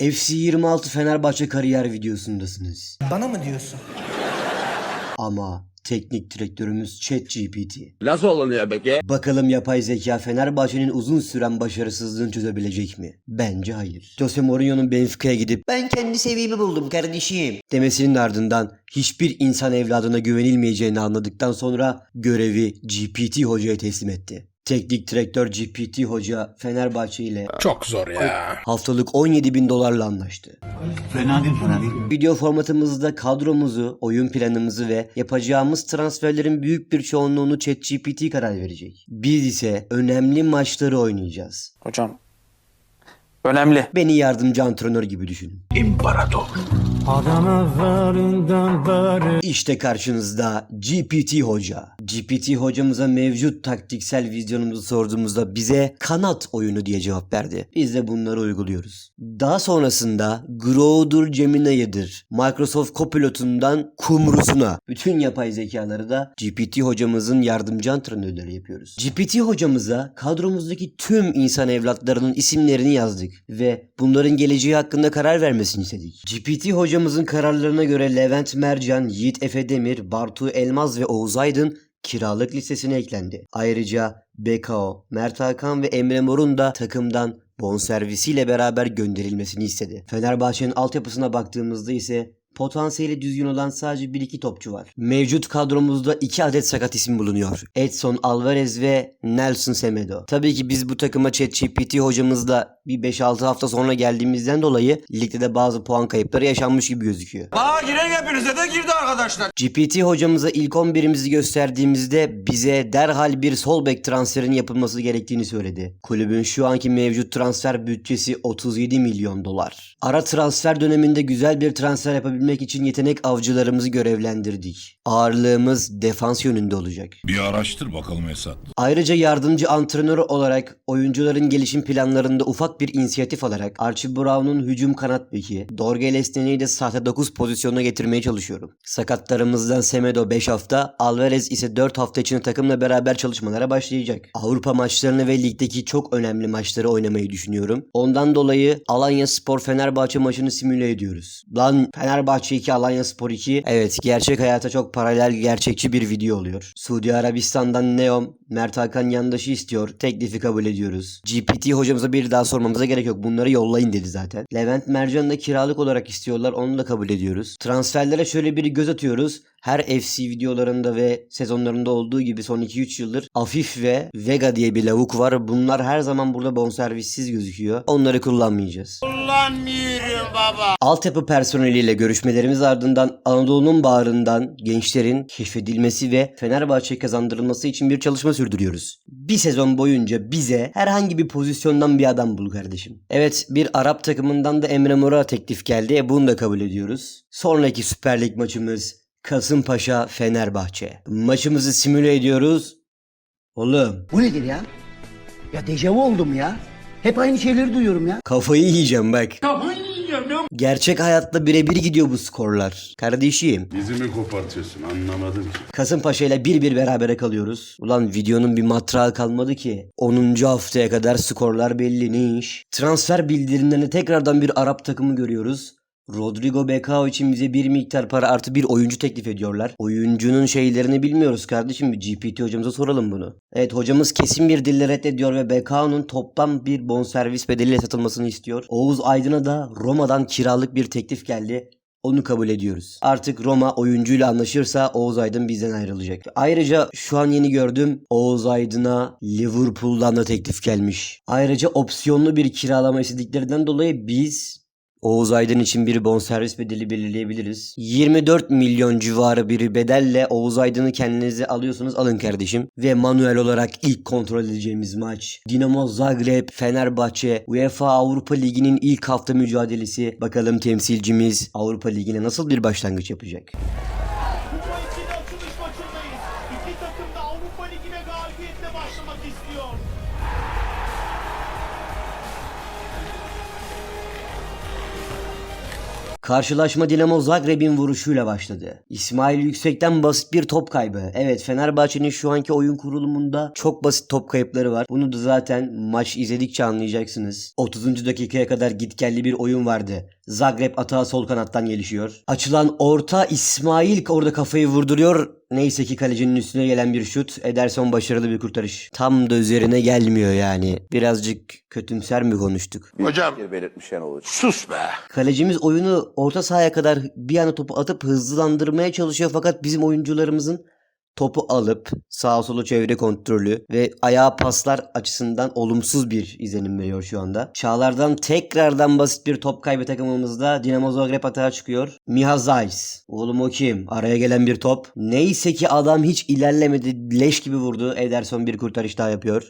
FC26 Fenerbahçe kariyer videosundasınız. Bana mı diyorsun? Ama teknik direktörümüz ChatGPT. Nasıl oluyor peki? Bakalım yapay zeka Fenerbahçe'nin uzun süren başarısızlığını çözebilecek mi? Bence hayır. Jose Mourinho'nun Benfica'ya gidip ben kendi seviyemi buldum kardeşim demesinin ardından hiçbir insan evladına güvenilmeyeceğini anladıktan sonra görevi GPT hocaya teslim etti. Teknik direktör GPT hoca Fenerbahçe ile Çok zor ya. haftalık 17 bin dolarla anlaştı. Fena değil fena değil. Video formatımızda kadromuzu, oyun planımızı ve yapacağımız transferlerin büyük bir çoğunluğunu ChatGPT karar verecek. Biz ise önemli maçları oynayacağız. Hocam önemli. Beni yardımcı antrenör gibi düşünün. İmparator. İşte karşınızda GPT Hoca. GPT hocamıza mevcut taktiksel vizyonumuzu sorduğumuzda bize kanat oyunu diye cevap verdi. Biz de bunları uyguluyoruz. Daha sonrasında Grow'dur Gemini'dir. Microsoft Copilot'undan Kumru'suna. Bütün yapay zekaları da GPT hocamızın yardımcı antrenörleri yapıyoruz. GPT hocamıza kadromuzdaki tüm insan evlatlarının isimlerini yazdık ve bunların geleceği hakkında karar vermesini istedik. GPT hocamızın kararlarına göre Levent Mercan, Yiğit Efe Demir, Bartu Elmaz ve Oğuz Aydın kiralık listesine eklendi. Ayrıca BKO, Mert Hakan ve Emre Mor'un da takımdan bonservisiyle beraber gönderilmesini istedi. Fenerbahçe'nin altyapısına baktığımızda ise potansiyeli düzgün olan sadece 1-2 topçu var. Mevcut kadromuzda 2 adet sakat isim bulunuyor. Edson Alvarez ve Nelson Semedo. Tabii ki biz bu takıma ChatGPT hocamızla bir 5-6 hafta sonra geldiğimizden dolayı ligde de bazı puan kayıpları yaşanmış gibi gözüküyor. Aa giren hepinize de girdi arkadaşlar. GPT hocamıza ilk 11'imizi gösterdiğimizde bize derhal bir sol bek transferinin yapılması gerektiğini söyledi. Kulübün şu anki mevcut transfer bütçesi 37 milyon dolar. Ara transfer döneminde güzel bir transfer yapabilmek için yetenek avcılarımızı görevlendirdik. Ağırlığımız defans yönünde olacak. Bir araştır bakalım Esat. Ayrıca yardımcı antrenör olarak oyuncuların gelişim planlarında ufak bir inisiyatif alarak Archie Brown'un hücum kanat beki, Dorge Lesne'yi de sahte 9 pozisyonuna getirmeye çalışıyorum. Sakatlarımızdan Semedo 5 hafta, Alvarez ise 4 hafta içinde takımla beraber çalışmalara başlayacak. Avrupa maçlarını ve ligdeki çok önemli maçları oynamayı düşünüyorum. Ondan dolayı Alanya Spor Fenerbahçe maçını simüle ediyoruz. Lan Fenerbahçe 2 Alanya Spor 2. Evet gerçek hayata çok paralel gerçekçi bir video oluyor. Suudi Arabistan'dan Neom Mert Hakan yandaşı istiyor. Teklifi kabul ediyoruz. GPT hocamıza bir daha sormamıza gerek yok. Bunları yollayın dedi zaten. Levent Mercan'ı da kiralık olarak istiyorlar. Onu da kabul ediyoruz. Transferlere şöyle bir göz atıyoruz. Her FC videolarında ve sezonlarında olduğu gibi son 2-3 yıldır Afif ve Vega diye bir lavuk var. Bunlar her zaman burada bonservissiz gözüküyor. Onları kullanmayacağız. Altyapı personeliyle görüşmelerimiz ardından Anadolu'nun bağrından gençlerin keşfedilmesi ve Fenerbahçe kazandırılması için bir çalışma sürdürüyoruz. Bir sezon boyunca bize herhangi bir pozisyondan bir adam bul kardeşim. Evet bir Arap takımından da Emre Mor'a teklif geldi. E, bunu da kabul ediyoruz. Sonraki Süper Lig maçımız Kasımpaşa Fenerbahçe. Maçımızı simüle ediyoruz. Oğlum Bu nedir ya? Ya dejavu oldum ya. Hep aynı şeyleri duyuyorum ya. Kafayı yiyeceğim bak. Gerçek hayatta birebir gidiyor bu skorlar. Kardeşim. Dizimi kopartıyorsun anlamadım ki. Kasımpaşa ile bir bir berabere kalıyoruz. Ulan videonun bir matrağı kalmadı ki. 10. haftaya kadar skorlar belli ne iş? Transfer bildirimlerinde tekrardan bir Arap takımı görüyoruz. Rodrigo Becao için bize bir miktar para artı bir oyuncu teklif ediyorlar. Oyuncunun şeylerini bilmiyoruz kardeşim. Bir GPT hocamıza soralım bunu. Evet hocamız kesin bir dille reddediyor ve Becao'nun toplam bir bonservis bedeliyle satılmasını istiyor. Oğuz Aydın'a da Roma'dan kiralık bir teklif geldi. Onu kabul ediyoruz. Artık Roma oyuncuyla anlaşırsa Oğuz Aydın bizden ayrılacak. Ayrıca şu an yeni gördüm Oğuz Aydın'a Liverpool'dan da teklif gelmiş. Ayrıca opsiyonlu bir kiralama istediklerinden dolayı biz Oğuz Aydın için bir bonservis bedeli belirleyebiliriz. 24 milyon civarı bir bedelle Oğuz Aydın'ı kendinize alıyorsunuz alın kardeşim. Ve manuel olarak ilk kontrol edeceğimiz maç. Dinamo Zagreb, Fenerbahçe, UEFA Avrupa Ligi'nin ilk hafta mücadelesi. Bakalım temsilcimiz Avrupa Ligi'ne nasıl bir başlangıç yapacak? Karşılaşma Dinamo Zagreb'in vuruşuyla başladı. İsmail Yüksek'ten basit bir top kaybı. Evet Fenerbahçe'nin şu anki oyun kurulumunda çok basit top kayıpları var. Bunu da zaten maç izledikçe anlayacaksınız. 30. dakikaya kadar gitgelli bir oyun vardı. Zagreb atağı sol kanattan gelişiyor. Açılan orta İsmail orada kafayı vurduruyor. Neyse ki kalecinin üstüne gelen bir şut. Ederson başarılı bir kurtarış. Tam da üzerine gelmiyor yani. Birazcık kötümser mi konuştuk? Sus be. Kalecimiz oyunu orta sahaya kadar bir anda topu atıp hızlandırmaya çalışıyor fakat bizim oyuncularımızın topu alıp sağa sola çevre kontrolü ve ayağa paslar açısından olumsuz bir izlenim veriyor şu anda. Çağlar'dan tekrardan basit bir top kaybı takımımızda Dinamo Zagreb atağa çıkıyor. Miha Zayis. Oğlum o kim? Araya gelen bir top. Neyse ki adam hiç ilerlemedi. Leş gibi vurdu. Ederson bir kurtarış daha yapıyor.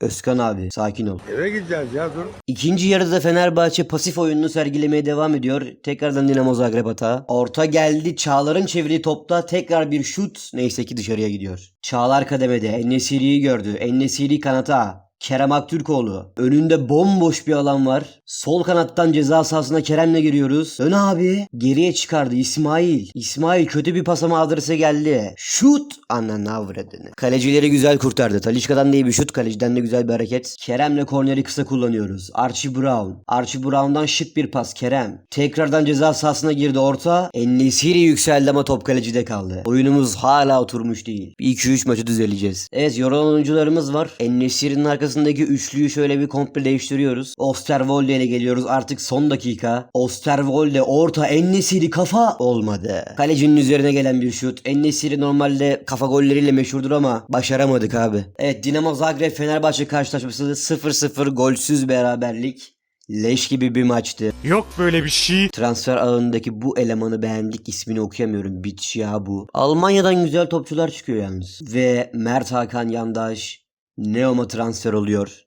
Özkan abi sakin ol. Eve gideceğiz ya dur. İkinci yarıda Fenerbahçe pasif oyununu sergilemeye devam ediyor. Tekrardan Dinamo Zagreb hata. Orta geldi. Çağlar'ın çevirdiği topta tekrar bir şut. Neyse ki dışarıya gidiyor. Çağlar kademede. Ennesiri'yi gördü. Ennesiri kanata. Kerem Aktürkoğlu. Önünde bomboş bir alan var. Sol kanattan ceza sahasına Kerem'le giriyoruz. Ön abi. Geriye çıkardı İsmail. İsmail kötü bir pas ama adrese geldi. Şut. Ananı avradını. Kalecileri güzel kurtardı. Talişka'dan da iyi bir şut. Kaleciden de güzel bir hareket. Kerem'le korneri kısa kullanıyoruz. Archie Brown. Archie Brown'dan şık bir pas. Kerem. Tekrardan ceza sahasına girdi orta. Ennesiri yükseldi ama top kalecide kaldı. Oyunumuz hala oturmuş değil. 2-3 maçı düzeleceğiz. Evet yorulan oyuncularımız var. Ennesiri'nin arkasındaki üçlüyü şöyle bir komple değiştiriyoruz. Osterwolde ile geliyoruz artık son dakika. Osterwolde orta Ennesiri kafa olmadı. Kalecinin üzerine gelen bir şut. Ennesiri normalde kafa golleriyle meşhurdur ama başaramadık abi. Evet Dinamo Zagreb Fenerbahçe karşılaşması 0-0 golsüz beraberlik. Leş gibi bir maçtı. Yok böyle bir şey. Transfer ağındaki bu elemanı beğendik ismini okuyamıyorum. Bitch ya bu. Almanya'dan güzel topçular çıkıyor yalnız. Ve Mert Hakan Yandaş Neom'a transfer oluyor.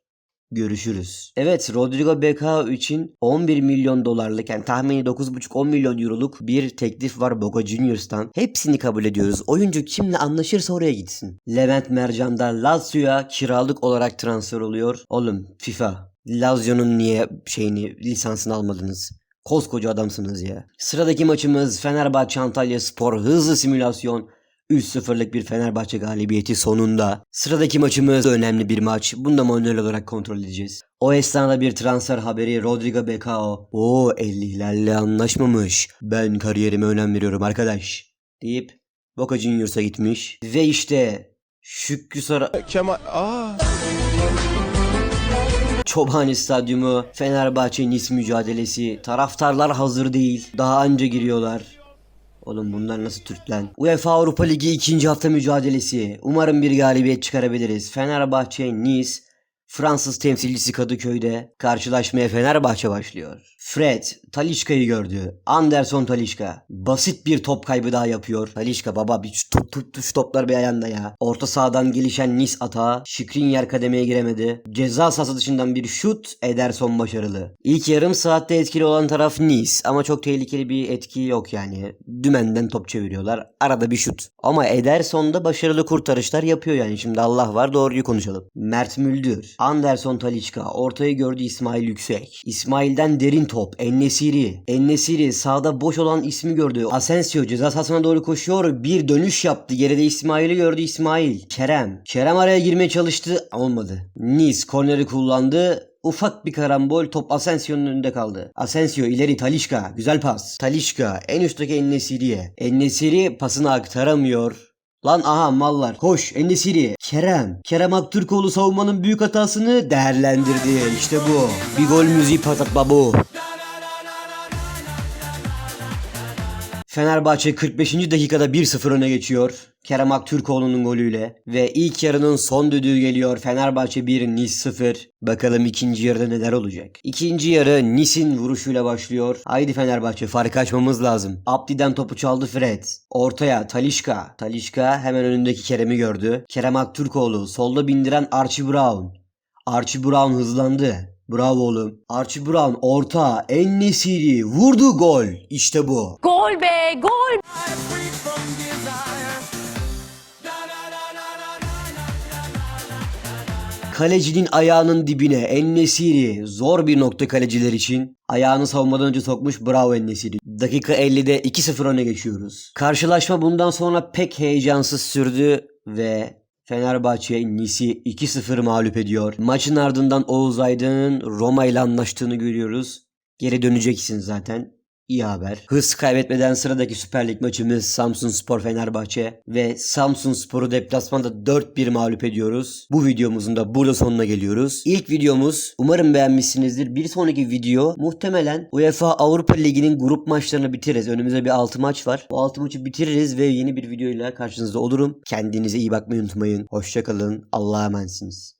Görüşürüz. Evet Rodrigo Becao için 11 milyon dolarlık yani tahmini 9,5-10 milyon euroluk bir teklif var Boca Juniors'tan. Hepsini kabul ediyoruz. Oyuncu kimle anlaşırsa oraya gitsin. Levent Mercan da Lazio'ya kiralık olarak transfer oluyor. Oğlum FIFA Lazio'nun niye şeyini lisansını almadınız? Koskoca adamsınız ya. Sıradaki maçımız Fenerbahçe Antalya Spor hızlı simülasyon 3-0'lık bir Fenerbahçe galibiyeti sonunda. Sıradaki maçımız önemli bir maç. Bunu da manuel olarak kontrol edeceğiz. O esnada bir transfer haberi Rodrigo Becao. O 50'lerle anlaşmamış. Ben kariyerime önem veriyorum arkadaş. Deyip Boca Juniors'a gitmiş. Ve işte Şükrü Sara... Kemal aa Çobani Stadyumu, Fenerbahçe Nis mücadelesi, taraftarlar hazır değil, daha anca giriyorlar. Oğlum bunlar nasıl Türk lan? UEFA Avrupa Ligi ikinci hafta mücadelesi. Umarım bir galibiyet çıkarabiliriz. Fenerbahçe Nice, Fransız temsilcisi Kadıköy'de karşılaşmaya Fenerbahçe başlıyor. Fred, Talişka'yı gördü. Anderson Talişka. Basit bir top kaybı daha yapıyor. Talişka baba bir top, top, şu toplar bir ayağında ya. Orta sahadan gelişen Nis atağı. Şikrin kademeye giremedi. Ceza sahası dışından bir şut. Ederson başarılı. İlk yarım saatte etkili olan taraf Nice. Ama çok tehlikeli bir etki yok yani. Dümenden top çeviriyorlar. Arada bir şut. Ama Ederson da başarılı kurtarışlar yapıyor yani. Şimdi Allah var doğruyu konuşalım. Mert Müldür. Anderson Talişka. Ortayı gördü İsmail Yüksek. İsmail'den derin top. Ennesiri. Ennesiri sağda boş olan ismi gördü. Asensio ceza sahasına doğru koşuyor. Bir dönüş yaptı. Geride İsmail'i gördü İsmail. Kerem. Kerem araya girmeye çalıştı. Olmadı. Nice korneri kullandı. Ufak bir karambol top Asensio'nun önünde kaldı. Asensio ileri Talişka. Güzel pas. Talişka en üstteki Ennesiri'ye. Ennesiri pasını aktaramıyor. Lan aha mallar. Koş Endesiri. Kerem. Kerem Aktürkoğlu savunmanın büyük hatasını değerlendirdi. İşte bu. Bir gol müziği patat babu. Fenerbahçe 45. dakikada 1-0 öne geçiyor. Kerem Aktürkoğlu'nun golüyle. Ve ilk yarının son düdüğü geliyor. Fenerbahçe 1, Nice 0. Bakalım ikinci yarıda neler olacak. İkinci yarı Nice'in vuruşuyla başlıyor. Haydi Fenerbahçe fark açmamız lazım. Abdi'den topu çaldı Fred. Ortaya Talişka. Talişka hemen önündeki Kerem'i gördü. Kerem Aktürkoğlu. Solda bindiren Archie Brown. Archie Brown hızlandı. Bravo oğlum. Archie Brown orta. Ennesiri vurdu gol. İşte bu. Gol be gol. Kalecinin ayağının dibine Ennesiri zor bir nokta kaleciler için. Ayağını savunmadan önce sokmuş bravo Ennesiri. Dakika 50'de 2-0 öne geçiyoruz. Karşılaşma bundan sonra pek heyecansız sürdü ve Fenerbahçe Nis'i 2-0 mağlup ediyor. Maçın ardından Oğuz Aydın'ın Roma ile anlaştığını görüyoruz. Geri döneceksin zaten. İyi haber. Hız kaybetmeden sıradaki Süper Lig maçımız Samsun Spor Fenerbahçe ve Samsun Spor'u deplasmanda 4-1 mağlup ediyoruz. Bu videomuzun da burada sonuna geliyoruz. İlk videomuz umarım beğenmişsinizdir. Bir sonraki video muhtemelen UEFA Avrupa Ligi'nin grup maçlarını bitiririz. Önümüzde bir 6 maç var. O 6 maçı bitiririz ve yeni bir videoyla karşınızda olurum. Kendinize iyi bakmayı unutmayın. Hoşçakalın. Allah'a emanetsiniz.